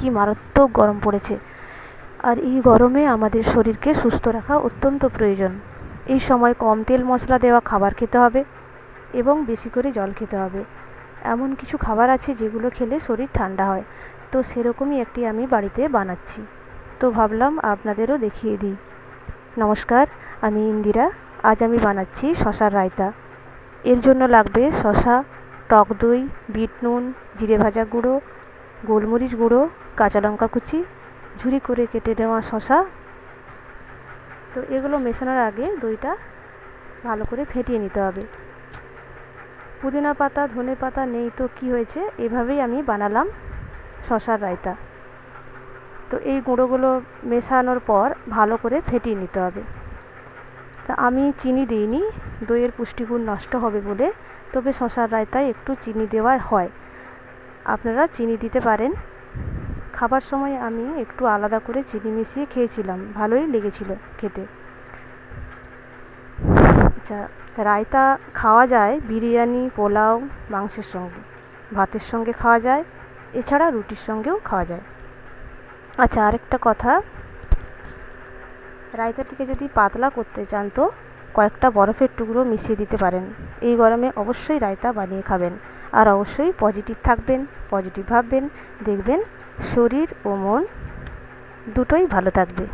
কি মারাত্মক গরম পড়েছে। আর এই গরমে আমাদের শরীরকে সুস্থ রাখা অত্যন্ত প্রয়োজন। এই সময় কম তেল মশলা দেওয়া খাবার খেতে হবে এবং বেশি করে জল খেতে হবে। এমন কিছু খাবার আছে যেগুলো খেলে শরীর ঠান্ডা হয়। তো সেরকমই একটি আমি বাড়িতে বানাচ্ছি। তো ভাবলাম আপনাদেরও দেখিয়ে দিই। নমস্কার, আমি ইন্দিরা। আজ আমি বানাচ্ছি শশার রায়তা। এর জন্য লাগবে শশা, টক দই, বিট নুন, জিরে ভাজা গুঁড়ো গোলমরিচ গুঁড়ো, কাঁচা লঙ্কা কুচি, ঝুরি করে কেটে নেওয়া শশা তো এগুলো মেশানোর আগে দইটা ভালো করে ফেটিয়ে নিতে হবে। পুদিনা পাতা, ধনে পাতা নেই তো কি হয়েছে, এভাবেই আমি বানালাম শশার রায়তা। তো এই গুঁড়োগুলো মেশানোর পর ভালো করে ফেটিয়ে নিতে হবে। তা আমি চিনি দিইনি, দইয়ের পুষ্টিগুণ নষ্ট হবে বলে, তবে শশার রায়তায় একটু চিনি দেওয়া হয়। আপনারা চিনি দিতে পারেন। খাবার সময় আমি একটু আলাদা করে চিনি মিশিয়ে খেয়েছিলাম। ভালোই লেগেছিল খেতে। আচ্ছা রায়তা খাওয়া যায় বিরিয়ানি, পোলাও, মাংসের সঙ্গে। ভাতের সঙ্গে খাওয়া যায়, এছাড়া রুটির সঙ্গেও খাওয়া যায়। আচ্ছা আরেকটা কথা। রায়তাটিকে যদি পাতলা করতে চান তো কয়েকটা বরফের টুকরো মিশিয়ে দিতে পারেন। এই গরমে অবশ্যই রায়তা বানিয়ে খাবেন। আর অবশ্যই পজিটিভ থাকবেন পজিটিভ ভাববেন দেখবেন শরীর ও মন দুটোই ভালো থাকবে।